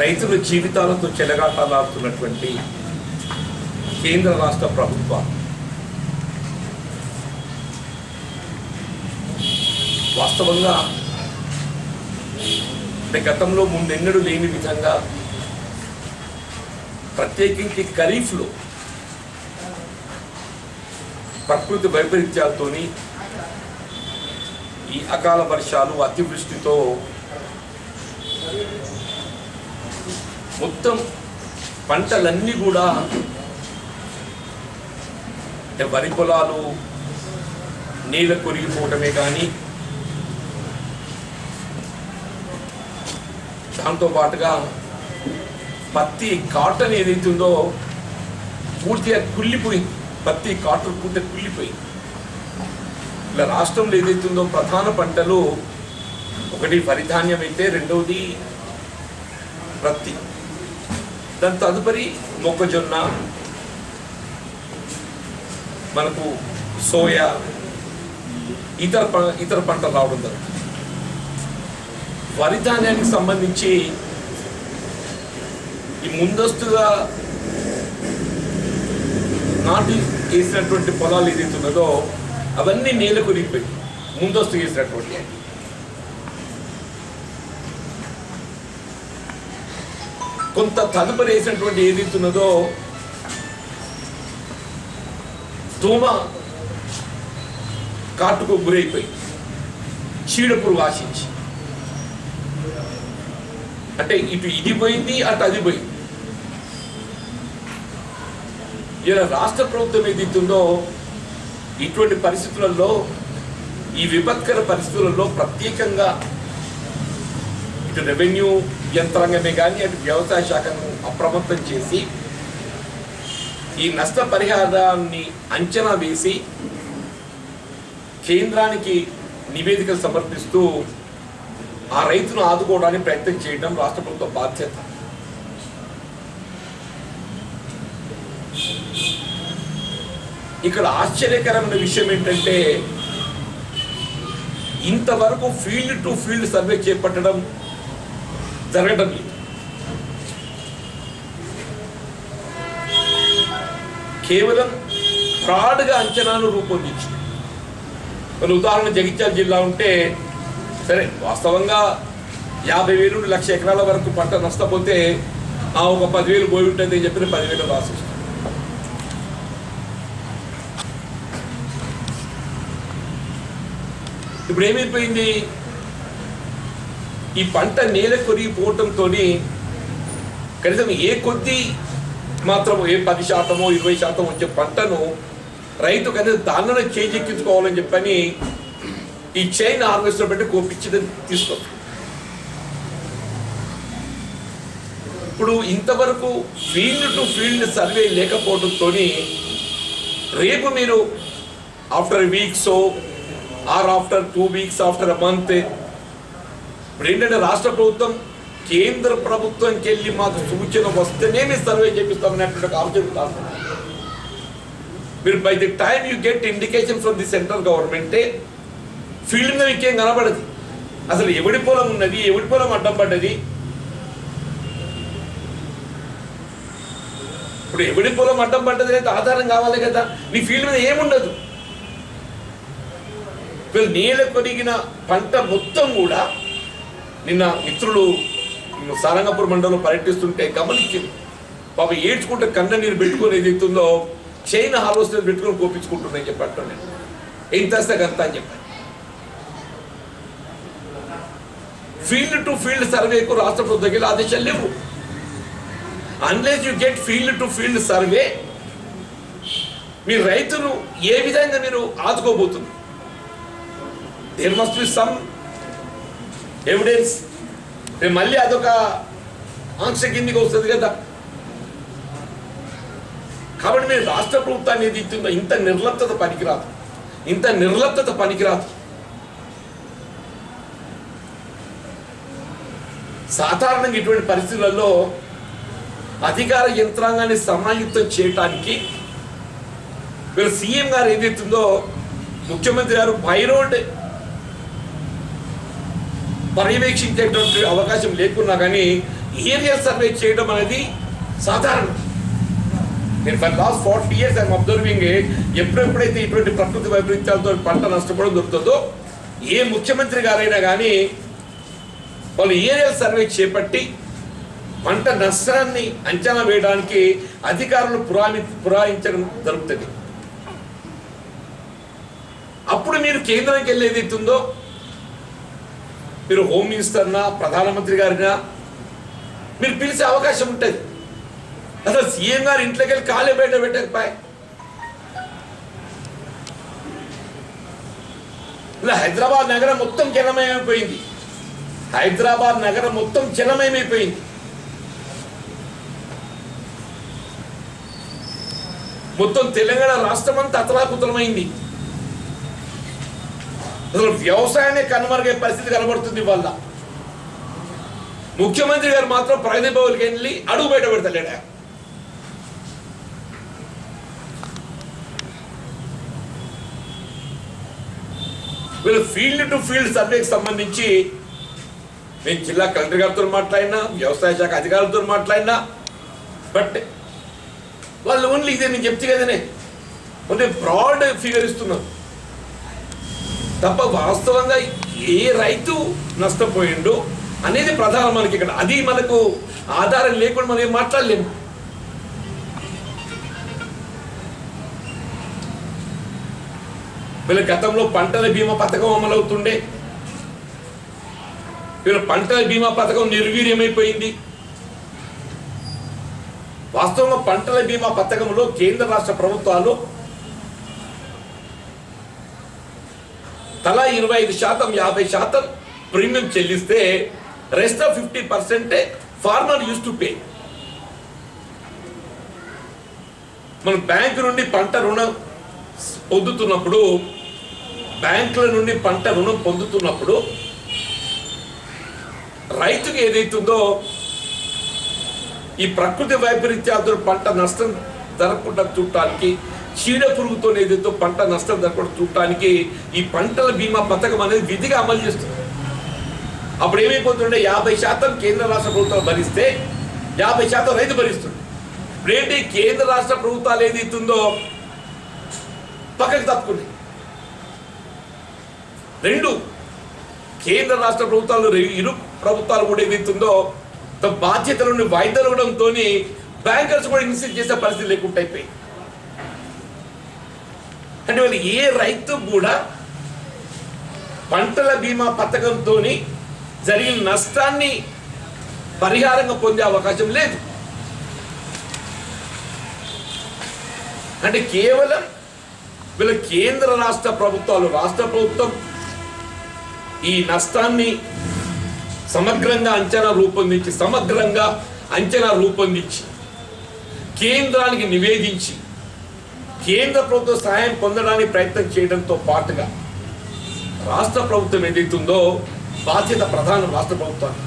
రైతుల జీవితాలతో చెలగాటలాడుతున్నటువంటి కేంద్ర రాష్ట్ర ప్రభుత్వం వాస్తవంగా అంటే గతంలో ముందెన్నడూ లేని విధంగా ప్రత్యేకించి ఖరీఫ్లో ప్రకృతి వైపరీత్యాలతోని ఈ అకాల వర్షాలు అతివృష్టితో మొత్తం పంటలన్నీ కూడా అంటే వరి పొలాలు నీళ్ళ కొరిగిపోవటమే కానీ దాంతో పాటుగా పత్తి కాటన్ ఏదైతే ఉందో పూర్తిగా కుళ్ళిపోయింది. పత్తి కాటన్ పూర్తిగా కుళ్ళిపోయింది. ఇలా రాష్ట్రంలో ఏదైతే ఉందో ప్రధాన పంటలు ఒకటి వరిధాన్యం అయితే రెండవది ప్రత్తి దాని తదుపరి మొక్కజొన్న మనకు సోయా ఇతర ప- ఇతర పంటలు రావడం జరుగుతుంది. వరి ధాన్యానికి సంబంధించి ఈ ముందస్తుగా నాటు వేసినటువంటి పొలాలు ఏదైతే ఉన్నదో అవన్నీ నేల కొరిగిపోయి ముందస్తు వేసినటువంటి. కొంత తదుపరి వేసినటువంటి ఏదైతే ఉన్నదో దోమ కాటుకు గురైపోయి చీడపురుగు ఆశించి. అంటే ఇటు ఇది పోయింది అటు అది పోయింది. ఇలా రాష్ట్ర ప్రభుత్వం ఏదైతుందో ఇటువంటి పరిస్థితులలో ఈ విపత్కర పరిస్థితులలో ప్రత్యేకంగా ఇటు రెవెన్యూ యంత్రాంగమే కానీ అటు వ్యవసాయ శాఖను అప్రమత్తం చేసి ఈ నష్ట పరిహారాన్ని అంచనా వేసి కేంద్రానికి నివేదికలు సమర్పిస్తూ ఆ రైతును ఆదుకోవడానికి ప్రయత్నం చేయడం రాష్ట్ర ప్రభుత్వ బాధ్యత. ఇక్కడ ఆశ్చర్యకరమైన విషయం ఏంటంటే ఇంతవరకు ఫీల్డ్ టు ఫీల్డ్ సర్వే చేపట్టడం జరగడం లేదు. కేవలం ఫ్రాడ్గా అంచనాను రూపొందించింది. ఉదాహరణ జగిత్యాల జిల్లా ఉంటే సరే వాస్తవంగా యాభై వేలు నుండి లక్ష ఎకరాల వరకు పంట నష్టపోతే ఆ ఒక పదివేలు పోయి ఉంటుంది అని చెప్పిన పదివేలు రాసిస్తాం ఇప్పుడు ఏమైపోయింది? ఈ పంట నేల కొరిగిపోవటంతో కనీసం ఏ కొద్ది మాత్రం ఏ పది శాతమో ఇరవై శాతం వచ్చే పంటను రైతు కనీసం దానిలో చేజెక్కించుకోవాలని చెప్పని ఈ చైన్ హార్వెస్టర్ పెట్టి కోపించి తీసుకో. ఇప్పుడు ఇంతవరకు ఫీల్డ్ టు ఫీల్డ్ సర్వే లేకపోవడంతో రేపు మీరు after weeks or after two weeks after a month ఇప్పుడు ఏంటంటే రాష్ట్ర ప్రభుత్వం కేంద్ర ప్రభుత్వంకి వెళ్ళి మాకు సూచన వస్తేనే మేము సర్వే చేపిస్తామనేటువంటి ఒక ఆలోచన కాదు మీరు by the time you get indication from the central గవర్నమెంటే ఫీల్డ్ మీద ఇంకేం కనబడదు. అసలు ఎవడి పొలం ఉన్నది ఎవడి పొలం అడ్డం పడ్డది? ఇప్పుడు ఎవడి పొలం అడ్డం పడ్డది అయితే ఆధారం కావాలి కదా. నీ ఫీల్డ్ మీద ఏముండదు. ఇప్పుడు నీళ్ళ కొరిగిన పంట మొత్తం కూడా నిన్న మిత్రులు సారంగపూర్ మండలం పర్యటిస్తుంటే గమనించింది. పాప ఏడ్చుకుంటే కన్న నీరు పెట్టుకొని ఏదైతుందో చైన్ హార్వెస్టర్ పెట్టుకొని కోపించుకుంటుందని చెప్పట్టు నేను ఏం తెస్తే అంత అని చెప్పాను ఫీల్డ్ టు ఫీల్డ్ సర్వేకు రాష్ట్ర ప్రభుత్వం దగ్గర ఆదేశాలు లేవు. Unless you get field to field survey మీ రైతును ఏ విధంగా మీరు ఆదుకోబోతున్నారు? There must be some evidence రేపు మళ్ళీ అదొక ఆంక్ష కిందికి వస్తుంది కదా. కాబట్టి మీరు రాష్ట్ర ప్రభుత్వాన్ని ఏది ఇంత నిర్లప్తత పనికిరాదు. ఇంత నిర్లప్తత పనికిరాదు. సాధారణంగా ఇటువంటి పరిస్థితులలో అధికార యంత్రాంగాన్ని సమాయుక్తం చేయటానికి వీళ్ళు సీఎం గారు ఏదైతుందో ముఖ్యమంత్రి గారు బైరోడ్ పర్యవేక్షించేటువంటి అవకాశం లేకున్నా కానీ ఏరియల్ సర్వే చేయడం అనేది సాధారణం. నేను for last forty years I'm observing ఎప్పుడెప్పుడైతే ఇటువంటి ప్రకృతి వైపరీత్యాలతో పంట నష్టపోవడం దొరుకుతుందో ఏ ముఖ్యమంత్రి గారైనా కానీ వాళ్ళు ఏరియల్ సర్వే చేపట్టి పంట నష్టాన్ని అంచనా వేయడానికి అధికారులు పురాణి పురాయించడం జరుగుతుంది. అప్పుడు మీరు కేంద్రానికి వెళ్ళి ఏదైతుందో మీరు హోమ్ మినిస్టర్నా ప్రధానమంత్రి గారినా మీరు పిలిచే అవకాశం ఉంటుంది. అసలు సీఎం గారు ఇంట్లోకి వెళ్ళి కాలే బయట పెట్టకపోయి. ఇలా హైదరాబాద్ నగరం మొత్తం జలమయమైపోయింది. హైదరాబాద్ నగరం మొత్తం చిన్నమయమైపోయింది మొత్తం తెలంగాణ రాష్ట్రం అంతా అతలాకుతలమైంది. అసలు వ్యవసాయాన్ని కనుమరుగే పరిస్థితి కనబడుతుంది వల్ల ముఖ్యమంత్రి గారు మాత్రం ప్రగతి భవన్కి వెళ్ళి అడుగు బయట పెడతలేడా? వీళ్ళు ఫీల్డ్ టు ఫీల్డ్ సర్వేకి సంబంధించి నేను జిల్లా కలెక్టర్ గారితో మాట్లాడినా వ్యవసాయ శాఖ అధికారులతో మాట్లాడినా బట్ వాళ్ళు ఓన్లీ ఇదే నేను చెప్తే కదనే. ఓన్లీ బ్రాడ్ ఫిగర్ ఇస్తున్నారు. తప్ప వాస్తవంగా ఏ రైతు నష్టపోయిండు అనేది ప్రధానం మనకి ఇక్కడ. అది మనకు ఆధారం లేకుండా మనం ఏం మాట్లాడలేము. వీళ్ళ గతంలో పంటల బీమా పథకం అమలవుతుండే. ఇప్పుడు పంటల బీమా పథకం నిర్వీర్యమైపోయింది. వాస్తవంగా పంటల బీమా పథకంలో కేంద్ర రాష్ట్ర ప్రభుత్వాలు తలా ఇరవై ఐదు శాతం యాభై శాతం ప్రీమియం చెల్లిస్తే రెస్ట్ ఆఫ్ ఫిఫ్టీ పర్సెంటే ఫార్మర్ యూస్ టు పే మనం బ్యాంకు నుండి పంట రుణం పొందుతున్నప్పుడు బ్యాంకుల నుండి పంట రుణం పొందుతున్నప్పుడు రైతుకి ఏదైతుందో ఈ ప్రకృతి వైపరీత్యాలతో పంట నష్టం జరగకుండా చూడటానికి చీడ పురుగుతో ఏదైతే పంట నష్టం జరగకుండా చూడటానికి ఈ పంటల బీమా పథకం అనేది విధిగా అమలు చేస్తుంది. అప్పుడు ఏమైపోతుండే యాభై శాతం కేంద్ర రాష్ట్ర ప్రభుత్వాలు భరిస్తే యాభై శాతం రైతు భరిస్తుంది. ఇప్పుడేంటి కేంద్ర రాష్ట్ర ప్రభుత్వాలు ఏదైతుందో పక్కకు తప్పుకున్నాయి రెండు కేంద్ర రాష్ట్ర ప్రభుత్వాలు ఇరు ప్రభుత్వాలు కూడా ఏదైతుందో తమ బాధ్యతలను నుండి బ్యాంకర్స్ కూడా ఇన్సిస్ట్ చేసే పరిస్థితి లేకుండా అయిపోయింది. అంటే వాళ్ళు ఏ రైతు కూడా పంటల బీమా పథకంతో జరిగిన నష్టాన్ని పరిహారంగా పొందే అవకాశం లేదు. అంటే కేవలం వీళ్ళ కేంద్ర రాష్ట్ర ప్రభుత్వాలు రాష్ట్ర ప్రభుత్వం ఈ నష్టాన్ని సమగ్రంగా అంచనా రూపొందించి సమగ్రంగా అంచనా రూపొందించి కేంద్రానికి నివేదించి కేంద్ర ప్రభుత్వ సహాయం పొందడానికి ప్రయత్నం చేయడంతో పాటుగా రాష్ట్ర ప్రభుత్వం ఏదైతుందో బాధ్యత ప్రధానం రాష్ట్ర ప్రభుత్వానికి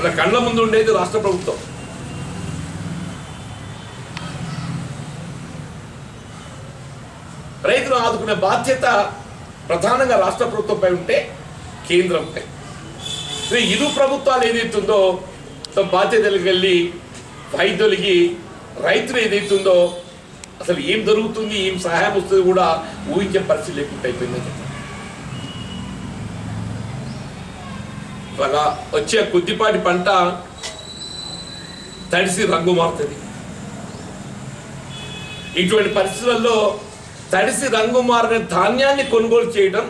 ఇలా కళ్ళ ముందు ఉండేది రాష్ట్ర ప్రభుత్వం. రైతులు ఆదుకునే బాధ్యత ప్రధానంగా రాష్ట్ర ప్రభుత్వంపై ఉంటే కేంద్రంపై. ఇరు ప్రభుత్వాలు ఏదైతుందో తమ బాధ్యతలకు వెళ్ళి వైద్యులకి రైతులు ఏదైతుందో అసలు ఏం జరుగుతుంది ఏం సహాయం వస్తుంది కూడా ఊహించే పరిస్థితి లేకుండా అయిపోయిందని చెప్పారు ఇవాళ వచ్చే కొద్దిపాటి పంట తడిసి రంగు మారుతుంది. ఇటువంటి పరిస్థితుల్లో తడిసి రంగు మారిన ధాన్యాన్ని కొనుగోలు చేయడం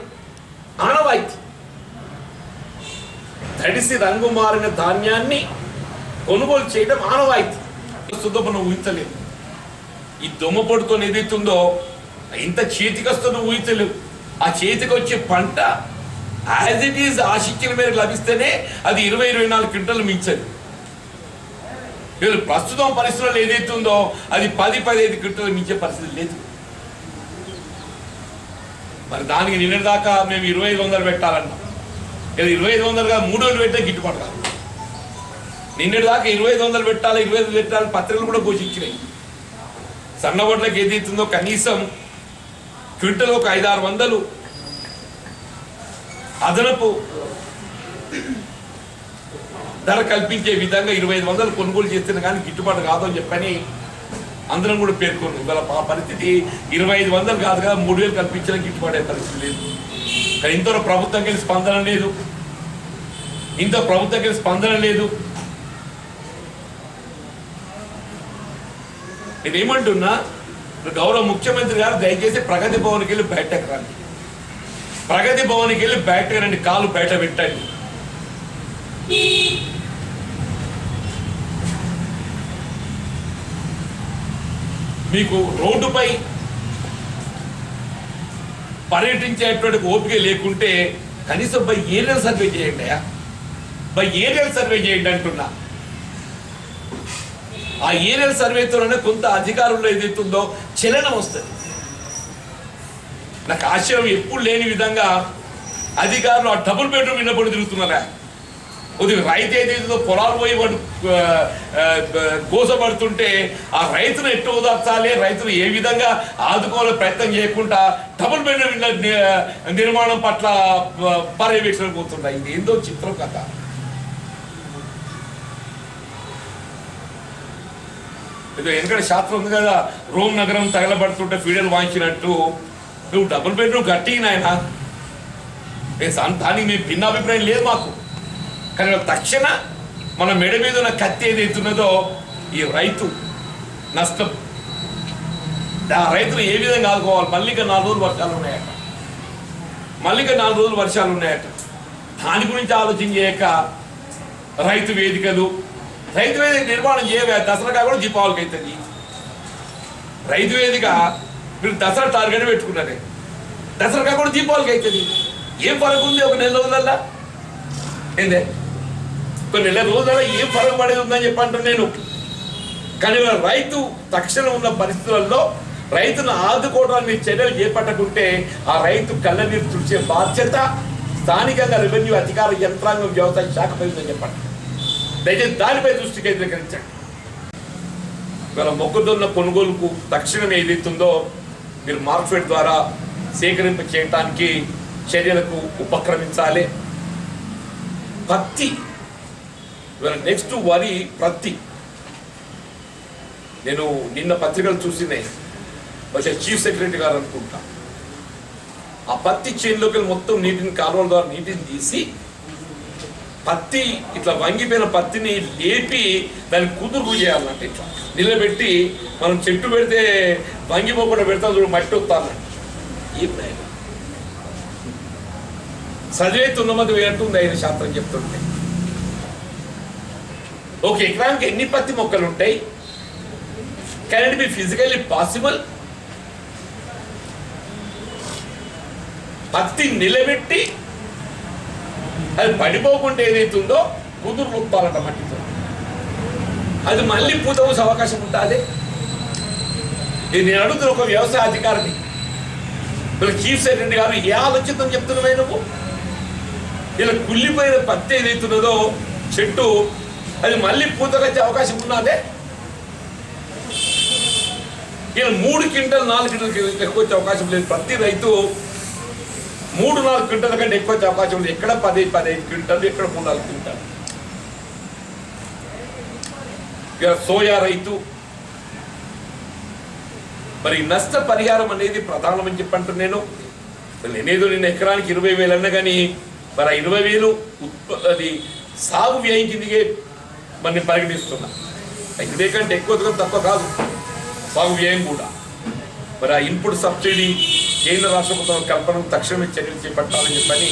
ఆనవాయితీ. తడిసి రంగు మారిన ధాన్యాన్ని కొనుగోలు చేయడం ఆనవాయితీ. ప్రస్తుతం మనం ఊహించలేదు ఈ దొమ్మపొడితో ఏదైతుందో ఇంత చేతికి ఊహించలేవు. ఆ చేతికి వచ్చే పంట యాజ్ ఇట్ ఈజ్ ఆశించిన మేరకు లభిస్తేనే అది ఇరవై ఇరవై నాలుగు క్వింటలు మించదు. వీళ్ళు ప్రస్తుతం పరిస్థితుల్లో ఏదైతుందో అది పది పదిహేను క్వింటలు మించే పరిస్థితి లేదు. మరి దానికి నిన్న దాకా మేము ఇరవై ఐదు వందలు పెట్టాలన్నాం. ఇది ఇరవై ఐదు వందలుగా మూడు వేలు పెట్టే గిట్టుబాటు కాదు నిన్నటి దాకా ఇరవై ఐదు వందలు పెట్టాలి ఇరవై ఐదు పెట్టాలి పత్రికలు కూడా ఘోషించినాయి సన్నబొడ్లకు ఏది ఇస్తుందో కనీసం క్వింటల్ ఒక ఐదు ఆరు వందలు. అదనపు ధర కల్పించే విధంగా ఇరవై ఐదు వందలు కొనుగోలు చేస్తున్న కానీ గిట్టుబాటు కాదు అని చెప్పని అందరం కూడా పేర్కొంది ఇవాళ పరిస్థితి ఇరవై ఐదు వందలు కాదు కదా మూడు వేలు కల్పించిన గిట్టుబాటు అయ్యే పరిస్థితి లేదు. కానీ ఇంత ప్రభుత్వం కలిసి స్పందన లేదు. ఇంత ప్రభుత్వం కలిసి స్పందన లేదు. నేనేమంటున్నా గౌరవ ముఖ్యమంత్రి గారు దయచేసి ప్రగతి భవన్కి వెళ్ళి బయటకు రండి. ప్రగతి భవన్కి వెళ్ళి బయటకు రండి కాలు బయట పెట్టండి. మీకు రోడ్డుపై పర్యటించేటువంటి ఓపిక లేకుంటే కనీసం బై ఏరియల్ సర్వే చేయండి అయ్యా. బై ఏరియల్ సర్వే చేయండి అంటున్నా. ఆ ఏరియల్ సర్వేతోనే కొంత అధికారంలో ఏదైతుందో చలనం వస్తుంది. నాకు ఆశ్చర్యం ఎప్పుడు లేని విధంగా అధికారులు ఆ డబుల్ బెడ్రూమ్ విన్నప్పుడు తిరుగుతున్నారా కొద్దిగా రైతు ఏదైతుందో పొలాలు పోయి వాడు కోసపడుతుంటే ఆ, రైతును ఎట్టు ఓదార్చాలి? రైతును ఏ విధంగా ఆదుకోవాలో ప్రయత్నం చేయకుండా డబుల్ బెడ్రూమ్ నిర్మాణం పట్ల పర్యవేక్షణ పోతున్నాయి. ఇది ఏందో చిత్రం కథ. ఇది ఎందుకంటే శాస్త్రం ఉంది కదా రోమ్ నగరం తగలబడుతుంటే ఫీడర్ వాయించినట్టు. నువ్వు డబుల్ బెడ్రూమ్ కట్టి నాయన. దానికి మీ భిన్నాభిప్రాయం లేదు మాకు. కానీ తక్షణ మన మెడ మీద ఉన్న కత్తి ఏదైతున్నదో ఈ రైతు నష్టం. ఆ రైతులు ఏ విధంగా ఆదుకోవాలి? మళ్ళీ ఇంకా నాలుగు రోజులు వర్షాలు ఉన్నాయట. మళ్ళీ ఇంకా నాలుగు రోజులు వర్షాలు ఉన్నాయట. దాని గురించి ఆలోచన చేయక రైతు వేదికలు రైతు వేదిక నిర్మాణం చేయవే దసరా కూడా దీపావళికి అవుతుంది రైతు వేదిక మీరు దసరా టార్గెట్ పెట్టుకున్నారే దసరా కూడా దీపావళికి అవుతుంది ఏం పరకు ఉంది ఒక నెల రోజులల్లా? ఏందే? కొన్ని నెల రోజులలో ఏం ఫలం పడేది ఉందని చెప్పంటాను నేను. కానీ రైతు తక్షణం ఉన్న పరిస్థితులలో రైతును ఆదుకోవడానికి చర్యలు చేపట్టకుంటే ఆ రైతు కళ్ళనీరు తుడిచే బాధ్యత స్థానికంగా రెవెన్యూ అధికార యంత్రాంగం వ్యవసాయ శాఖ పెరుగుతుందని చెప్పండి దయచేసి దానిపై దృష్టి కేంద్రీకరించండి. ఇవాళ మొక్కజొన్న కొనుగోలుకు తక్షణం ఏదైతుందో మీరు మార్కెట్ ద్వారా సేకరింప చేయటానికి చర్యలకు ఉపక్రమించాలి. పత్తి ఇవాళ నెక్స్ట్ వరి పత్తి నేను నిన్న పత్రికలు చూసినే. బహుశా చీఫ్ సెక్రటరీ గారు అనుకుంటా. ఆ పత్తి చేనులోకి వెళ్ళి మొత్తం నీటిని కాలువల ద్వారా నీటిని తీసి పత్తి ఇట్లా వంగిపోయిన పత్తిని లేపి దాన్ని కుదురు చేయాలంటే ఇట్లా. నిలబెట్టి మనం చెట్టు పెడితే వంగిపోకుండా పెడతాం చూడు మట్టి వస్తానండి ఏం ప్రయోజనం? చదివే తున్నమంది వేయట్టుంది ఆయన శాస్త్రం చెప్తుంటే. ఒక ఎకరానికి ఎన్ని పత్తి మొక్కలు ఉంటాయి? Can it be physically possible పత్తి నిలబెట్టి అది పడిపోకుండా ఏదైతుందో కుదురు నొప్పాలట మట్టితో. అది మళ్ళీ పూత పూసే అవకాశం ఉంటుంది ఇది నేను అడుగుతున్న ఒక వ్యవసాయ అధికారిని. వీళ్ళ చీఫ్ సెక్రటరీ గారు ఏ ఆలోచితం చెప్తున్నావే నువ్వు? ఇలా కుళ్ళిపోయిన పత్తి ఏదైతున్నదో చెట్టు అది మళ్ళీ పూతకొచ్చే అవకాశం ఉన్నదే? ఇలా మూడు క్వింటల్ నాలుగు క్వింటల్ ఎక్కువ వచ్చే అవకాశం లేదు. ప్రతి రైతు మూడు నాలుగు క్వింటల్ కంటే ఎక్కువ వచ్చే అవకాశం లేదు ఎక్కడ పది పదిహేను క్వింటల్ ఎక్కడ మూడు నాలుగు క్వింటల్? ఇక సోయా రైతు మరి నష్ట పరిహారం అనేది ప్రధానమని చెప్పంటు నేను. నేనేదో నేను ఎకరానికి ఇరవై వేలు అన్నా కానీ మరి ఆ ఇరవై వేలు ఉత్ప అది సాగు వ్యయం కిందికే మరి నేను పరిగణిస్తున్నా ఇదే కంటే ఎక్కువ తక్కువ కాదు. సాగు వ్యయం కూడా. మరి ఆ ఇన్పుట్ సబ్సిడీ కేంద్ర రాష్ట్ర ప్రభుత్వం కల్పనకు తక్షణమే చర్యలు చేపట్టాలని చెప్పని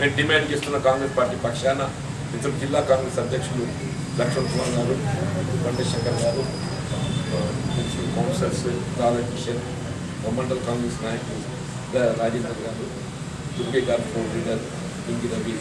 మేము డిమాండ్ చేస్తున్న కాంగ్రెస్ పార్టీ పక్షాన మిత్రులు జిల్లా కాంగ్రెస్ అధ్యక్షులు లక్ష్మణ్ కుమార్ గారు కొండశంకర్ గారు కౌన్సిలర్స్ రాధాకిషన్ మండల్ కాంగ్రెస్ నాయకులు రాజేందర్ గారు దుర్గే గారు ఫోర్ లీడర్ ఇంకి రవి